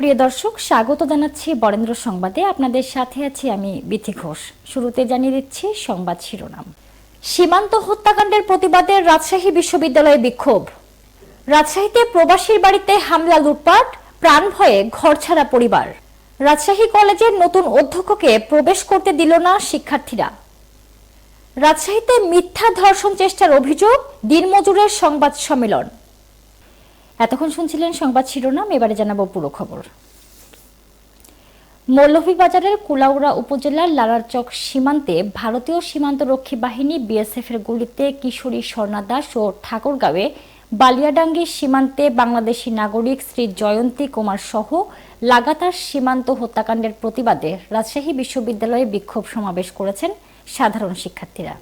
প্রিয় দর্শক, স্বাগত জানাচ্ছি বরেন্দ্র সংবাদে। আপনাদের সাথে আছি আমি বিথি ঘোষ। শুরুতে জানিয়ে দিচ্ছি সংবাদ শিরোনাম। সীমান্ত হত্যাকাণ্ডের প্রতিবাদে রাজশাহী বিশ্ববিদ্যালয়ে বিক্ষোভ। রাজশাহীতে প্রবাসীর বাড়িতে হামলা লুটপাট, প্রাণ ভয়ে ঘরছাড়া পরিবার। রাজশাহী কলেজের নতুন অধ্যক্ষকে প্রবেশ করতে দিল না শিক্ষার্থীরা। রাজশাহীতে মিথ্যা ধর্ষণ চেষ্টার অভিযোগ, দিনমজুরের সংবাদ সম্মেলন। এতক্ষণ শুনছিলেন সংবাদ শিরোনাম, এবারে জানাব পুরো খবর। মৌলভীবাজারের কুলাউড়া উপজেলার লালারচক সীমান্তে ভারতীয় সীমান্তরক্ষী বাহিনী বিএসএফ এর গুলিতে কিশোরী স্বর্ণা দাস ও ঠাকুরগাঁওয়ে বালিয়াডাঙ্গি সীমান্তে বাংলাদেশি নাগরিক শ্রী জয়ন্তী কুমার সহ লাগাতার সীমান্ত হত্যাকাণ্ডের প্রতিবাদে রাজশাহী বিশ্ববিদ্যালয়ে বিক্ষোভ সমাবেশ করেছেন সাধারণ শিক্ষার্থীরা।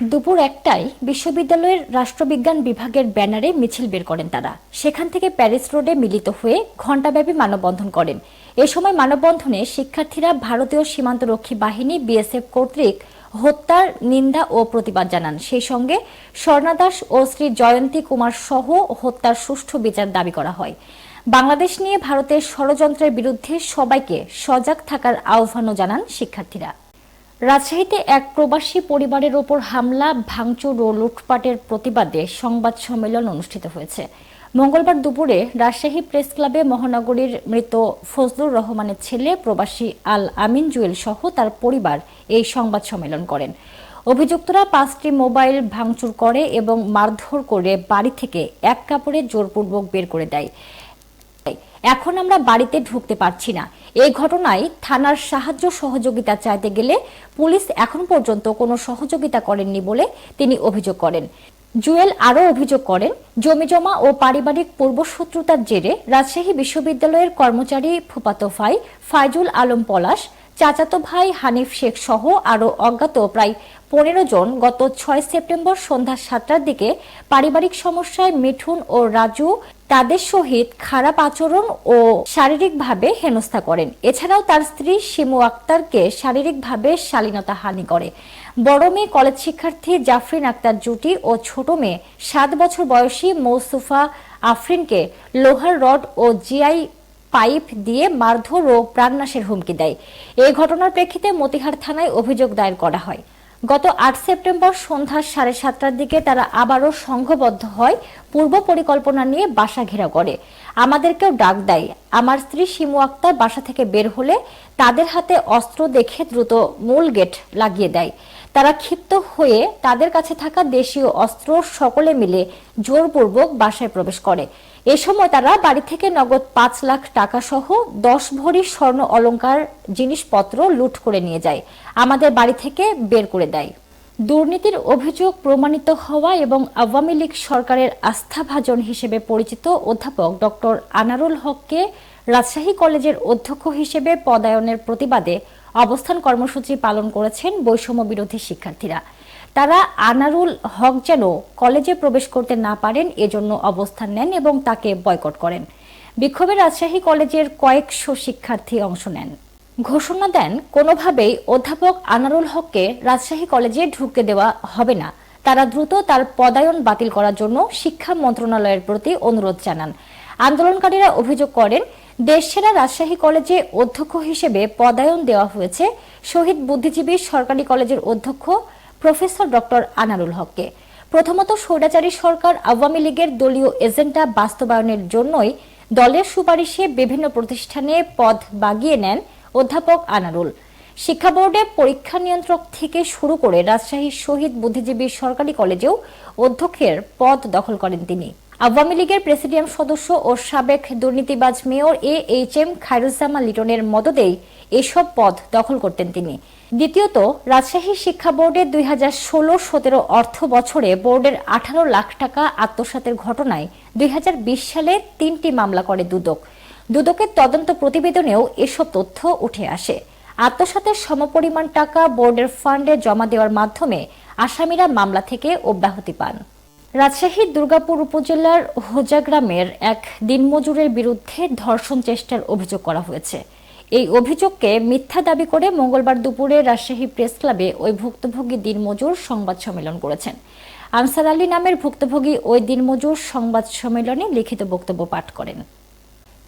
দুপুর একটায় বিশ্ববিদ্যালয়ের রাষ্ট্রবিজ্ঞান বিভাগের ব্যানারে মিছিল বের করেন তারা। সেখান থেকে প্যারিস রোডে মিলিত হয়ে ঘণ্টাব্যাপী মানববন্ধন করেন। এ সময় মানববন্ধনে শিক্ষার্থীরা ভারতীয় সীমান্তরক্ষী বাহিনী, বিএসএফ কর্তৃক হত্যার নিন্দা ও প্রতিবাদ জানান। সেই সঙ্গে স্বর্ণা দাস ও শ্রী জয়ন্তী কুমার সহ হত্যার সুষ্ঠু বিচার দাবি করা হয়। বাংলাদেশ নিয়ে ভারতের ষড়যন্ত্রের বিরুদ্ধে সবাইকে সজাগ থাকার আহ্বানও জানান শিক্ষার্থীরা। রাজশাহীতে এক প্রবাসী পরিবারের ওপর হামলা, ভাঙচুর ও লুটপাটের প্রতিবাদে সংবাদ সম্মেলন অনুষ্ঠিত হয়েছে। মঙ্গলবার দুপুরে রাজশাহী প্রেস ক্লাবে মহানগরীর মৃত ফজলুর রহমানের ছেলে প্রবাসী আল আমিন জুয়েল সহ তার পরিবার এই সংবাদ সম্মেলন করেন। অভিযুক্তরা পাঁচটি মোবাইল ভাঙচুর করে এবং মারধর করে বাড়ি থেকে এক কাপড়ে জোরপূর্বক বের করে দেয়। এখন আমরা বাড়িতে ঢুকতে পারছি না। এই ঘটনায় থানার সাহায্য সহযোগিতা চাইতে গেলে পুলিশ এখন পর্যন্ত কোনো সহযোগিতা করেননি বলে তিনি অভিযোগ করেন। জুয়েল আরও অভিযোগ করেন, জমিজমা ও পারিবারিক পূর্বশত্রুতার জেরে রাজশাহী বিশ্ববিদ্যালয়ের কর্মচারী ফুপাতোফাই ফাইজুল আলম পলাশ চাচাতো ভাই হানিফ শেখ সহ আরও অজ্ঞাত প্রায় পনেরো জন গত ছয় সেপ্টেম্বর সন্ধ্যা সাতটার দিকে পারিবারিক সমস্যায় মিঠুন ও রাজু তাদের সহিত খারাপ আচরণ ও শারীরিকভাবে হেনস্থা করেন। এছাড়াও তার স্ত্রী শিমু আক্তারকে শারীরিকভাবে শালীনতা হানি করে। বড় মেয়ে কলেজ শিক্ষার্থী জাফরিন আক্তার জুটি ও ছোট মেয়ে সাত বছর বয়সী মৌসুফা আফরিনকে লোহার রড ও জিআই পাইপ দিয়ে মারধর ও প্রাণনাশের হুমকি দেয়। এই ঘটনার প্রেক্ষিতে মতিহার থানায় অভিযোগ দায়ের করা হয়। গত আট সেপ্টেম্বর সন্ধ্যা সাড়ে সাতটার দিকে তারা আবারও সংঘবদ্ধ হয়, পূর্ব পরিকল্পনা নিয়ে বাসা ঘেরা করে। আমাদেরকেও ডাক দেয়। আমার স্ত্রী শিমু আক্তার বাসা থেকে বের হলে তাদের হাতে অস্ত্র দেখে দ্রুত মূল গেট লাগিয়ে দেয়। তারা ক্ষিপ্ত হয়ে তাদের কাছে থাকা দেশীয় অস্ত্র সকলে মিলে জোরপূর্বক বাসায় প্রবেশ করে। এ সময় তারা বাড়ি থেকে নগদ পাঁচ লাখ টাকা সহ দশ ভরি স্বর্ণ অলংকার জিনিসপত্র লুট করে নিয়ে যায়, আমাদের বাড়ি থেকে বের করে দেয়। দুর্নীতির অভিযোগ প্রমাণিত হওয়া এবং আওয়ামী লীগ সরকারের আস্থাভাজন হিসেবে পরিচিত অধ্যাপক ডক্টর আনারুল হককে রাজশাহী কলেজের অধ্যক্ষ হিসেবে পদায়নের প্রতিবাদে অবস্থান কর্মসূচি পালন করেছেন বৈষম্য বিরোধী শিক্ষার্থীরা। তারা আনারুল হক যেন কলেজে প্রবেশ করতে না পারেন, এজন্য অবস্থান নেন এবং তাকে বয়কট করেন। বিক্ষোভে রাজশাহী কলেজের কয়েকশো শিক্ষার্থী অংশ নেন। ঘোষণা দেন, কোনোভাবেই অধ্যাপক আনারুল হককে রাজশাহী কলেজে ঢুকতে দেওয়া হবে না। তারা দ্রুত তার পদায়ন বাতিল করার জন্য শিক্ষা মন্ত্রণালয়ের প্রতি অনুরোধ জানান। আন্দোলনকারীরা অভিযোগ করেন, দেশসেরা রাজশাহী কলেজে অধ্যক্ষ হিসেবে পদায়ন দেওয়া হয়েছে। শহীদ বুদ্ধিজীবী সরকারি কলেজের অধ্যক্ষ প্রফেসর ডক্টর আনারুল হককে। প্রথমত স্বৈরাচারী সরকার আওয়ামী লীগের দলীয় এজেন্ডা বাস্তবায়নের জন্যই দলের সুপারিশে বিভিন্ন প্রতিষ্ঠানে পদ বাগিয়ে নেন অধ্যাপক আনারুল। শিক্ষা বোর্ডে পরীক্ষা নিয়ন্ত্রক থেকে শুরু করে রাজশাহী শহীদ বুদ্ধিজীবী সরকারি কলেজেও অধ্যক্ষের পদ দখল করেন তিনি। আওয়ামী লীগের প্রেসিডিয়াম সদস্য ও সাবেক দুর্নীতিবাজ mayor A H M Khairuzzaman লিটনের মদদেই এসব পদ দখল করতেন তিনি। দ্বিতীয়ত, রাজশাহী শিক্ষা বোর্ডের দুই হাজার ষোলো সতেরো অর্থ বছরে বোর্ডের আঠারো লাখ টাকা আত্মসাতের ঘটনায় দুই হাজার বিশ সালে তিনটি মামলা করে দুদক। দুদকের তদন্ত প্রতিবেদনেও এসব তথ্য উঠে আসে। আত্মসাতের সমপরিমাণ টাকা বোর্ডের ফান্ডে জমা দেওয়ার মাধ্যমে আসামিরা মামলা থেকে অব্যাহতি পান। রাজশাহীর দুর্গাপুর উপজেলার হোজা গ্রামের এক দিনমজুরের বিরুদ্ধে ধর্ষণ চেষ্টার অভিযোগ করা হয়েছে। এই অভিযোগকে মিথ্যা দাবি করে মঙ্গলবার দুপুরে রাজশাহী প্রেস ক্লাবে ওই ভুক্তভোগী দিনমজুর সংবাদ সম্মেলন করেছেন। আনসার আলী নামের ভুক্তভোগী ওই দিনমজুর সংবাদ সম্মেলনে লিখিত বক্তব্য পাঠ করেন।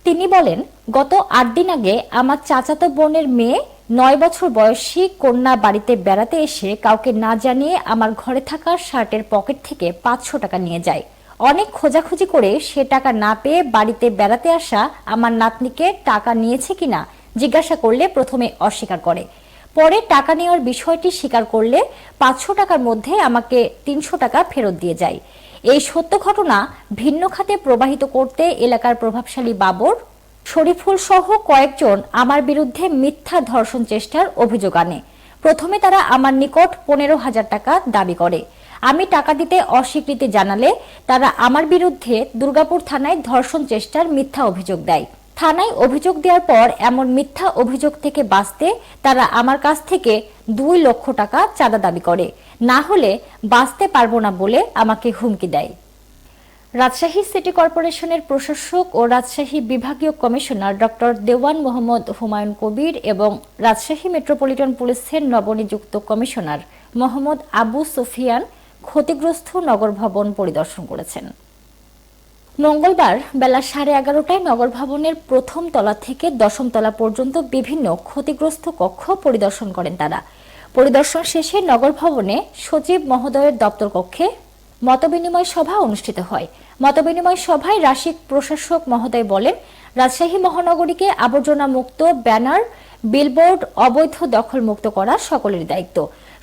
তিনি বলেন, গত আট দিন আগে আমার চাচাতো বোনের মেয়ে নয় বছর বয়সী কন্যা বাড়িতে বেড়াতে এসে কাউকে না জানিয়ে আমার ঘরে থাকা শার্টের পকেট থেকে পাঁচশো টাকা নিয়ে যায়। অনেক খোঁজাখুঁজি করে সে টাকা না পেয়ে বাড়িতে বেড়াতে আসা আমার নাতনিকে টাকা নিয়েছে কিনা জিজ্ঞাসা করলে প্রথমে অস্বীকার করে। পরে টাকা নেওয়ার বিষয়টি স্বীকার করলে পাঁচশো টাকার মধ্যে আমাকে তিনশো টাকা ফেরত দিয়ে যায়। এই সত্য ঘটনা ভিন্ন খাতে প্রবাহিত করতে এলাকার প্রভাবশালী বাবর, শরীফুল সহ কয়েকজন আমার বিরুদ্ধে মিথ্যা ধর্ষণ চেষ্টার অভিযোগ আনে। প্রথমে তারা আমার নিকট পনেরো হাজার টাকা দাবি করে। আমি টাকা দিতে অস্বীকৃতি জানালে তারা আমার বিরুদ্ধে দুর্গাপুর থানায় ধর্ষণ চেষ্টার মিথ্যা অভিযোগ দেয়। থানায় অভিযোগ দেওয়ার পর এমন মিথ্যা অভিযোগ থেকে বাঁচতে তারা আমার কাছ থেকে দুই লক্ষ টাকা চাঁদা দাবি করে। না হলে বাঁচতে পারব না বলে আমাকে হুমকি দেয়। রাজশাহী সিটি কর্পোরেশনের প্রশাসক ও রাজশাহী বিভাগীয় কমিশনার ডক্টর দেওয়ান মোহাম্মদ হুমায়ুন কবির এবং রাজশাহী মেট্রোপলিটন পুলিশের নবনিযুক্ত কমিশনার মোহাম্মদ আবু সুফিয়ান ক্ষতিগ্রস্ত নগর ভবন পরিদর্শন করেছেন। মঙ্গলবার বেলা সাড়ে এগারোটায় নগর ভবনের প্রথম তলা থেকে দশম তলা পর্যন্ত বিভিন্ন ক্ষতিগ্রস্ত কক্ষ পরিদর্শন করেন তারা। পরিদর্শন শেষে নগর ভবনে সচিব মহোদয়ের দপ্তর কক্ষে মতবিনিময় সভা অনুষ্ঠিত হয়। মতবিনিময় সভায় রাশিক প্রশাসক মহোদয় বলেন, রাজশাহী মহানগরীকে আবর্জনা মুক্ত ব্যানার, বিলবোর্ড, অবৈধ দখল মুক্ত করা সকলের দায়িত্ব।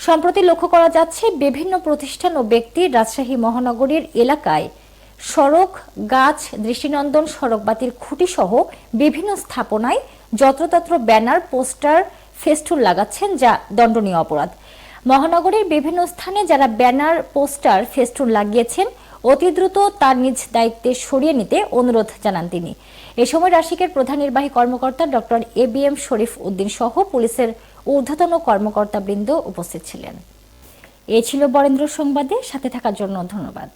সম্প্রতি লক্ষ্য করা যাচ্ছে, বিভিন্ন প্রতিষ্ঠান ও ব্যক্তি রাজশাহী মহানগরীর এলাকায় সড়ক, গাছ, দৃষ্টিনন্দন সড়কবাতির খুঁটি সহ বিভিন্ন স্থাপনায় যত্রতত্র ব্যানার, পোস্টার, ফেস্টুন লাগাচ্ছেন যা দণ্ডনীয় অপরাধ। মহানগরীর বিভিন্ন স্থানে যারা ব্যানার, পোস্টার, ফেস্টুন লাগিয়েছেন, অতি দ্রুত তার নিজ দায়িত্বে সরিয়ে নিতে অনুরোধ জানান তিনি। এ সময় রাশিকের প্রধান নির্বাহী কর্মকর্তা doctor A B M Sharif Uddin সহ পুলিশের ঊর্ধ্বতন কর্মকর্তাবৃন্দ উপস্থিত ছিলেন। এ ছিল বরেন্দ্র সংবাদে, সাথে থাকার জন্য ধন্যবাদ।